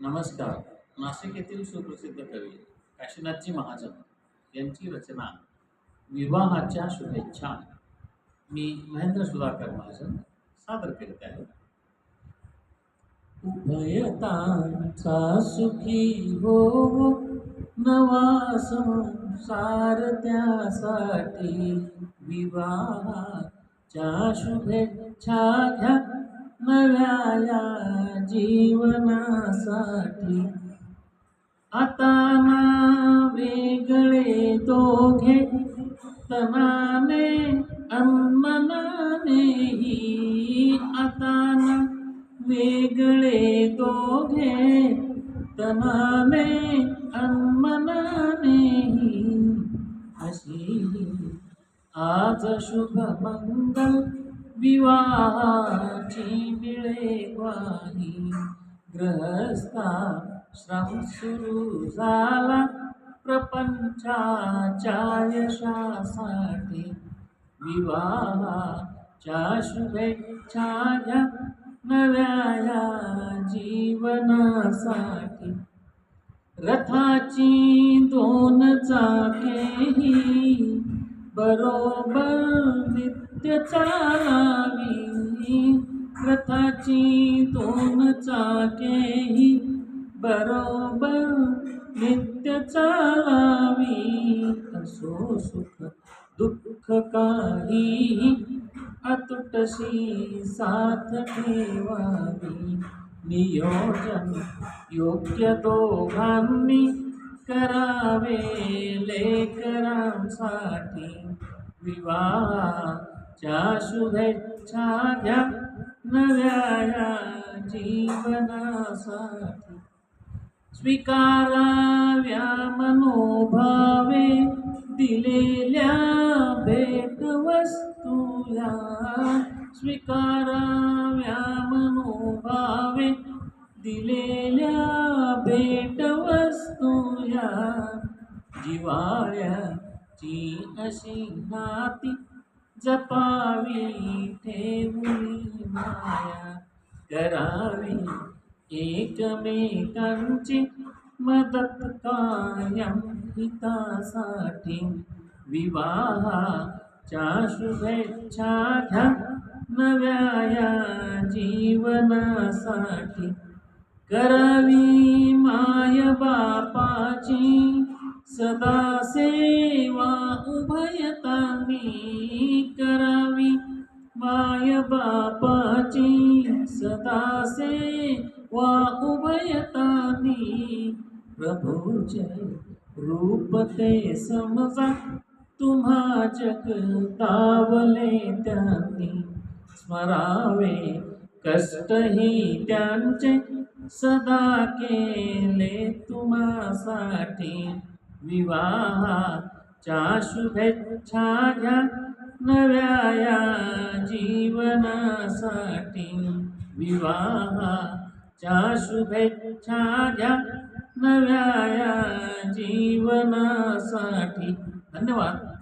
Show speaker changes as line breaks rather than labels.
नमस्कार. नाशिक येथील सुप्रसिद्ध कवी काशीनाथजी महाजन यांची रचना विवाहाच्या शुभेच्छा मी महेंद्र सुधाकर महाजन सादर करीत आहे. उभयतांचा सुखी हो नवा संसार त्यासाठी विवाहाच्या शुभेच्छा घ्या. नव्या या जीवनासाठी. आता ना वेगळे दोघे तमाने अन्मनानेही आता ना वेगळे दोघे तमाने अन्मनानेही अशी आज शुभ मंगल विवाहाची मिळे ग्वाही ग्रहस्था श्रम सुरू झाला. प्रपंचाच्या यशासाठी विवाहाच्या शुभेच्छा घ्या. नव्या या जीवनासाठी. रथाची दोन चाकेही बरोबर चालावी रथाची दोन चाकेही बरोबर नित्य चालावी असो सुख दुख दुःख काही। अतुटशी साथ ठेवावी। नियोजन योग्य दोघांनी करावे, लेकरांसाठी विवाहाच्या शुभेच्छा घ्या नव्या जीवनासाठी. स्वीकाराव्या मनोभावे दिलेल्या भेटवस्तूया स्वीकाराव्या मनोभावे दिलेल्या भेटवस्तूया जिवाळ्याची अशी नाती जपावी ठेवली माया करावी। एकमेकांची मदत कायम हितासाठी। विवाहाच्या शुभेच्छा घ्या नव्या या जीवनासाठी। करावी माय बापाची सदा सेवा उभयतांनी करावी। माय बापाची सदा सेवा उभयतांनी प्रभूचे रूप ते समजा, तुम्हा जगतावले त्यांनी। स्मरावे कष्टही त्यांचे, सदा केले तुम्हासाठी। विवाहाच्या शुभेच्छा घ्या नव्या जीवनासाठी विवाह शुभेच्छा घ्या नव्या जीवनासाठी धन्यवाद।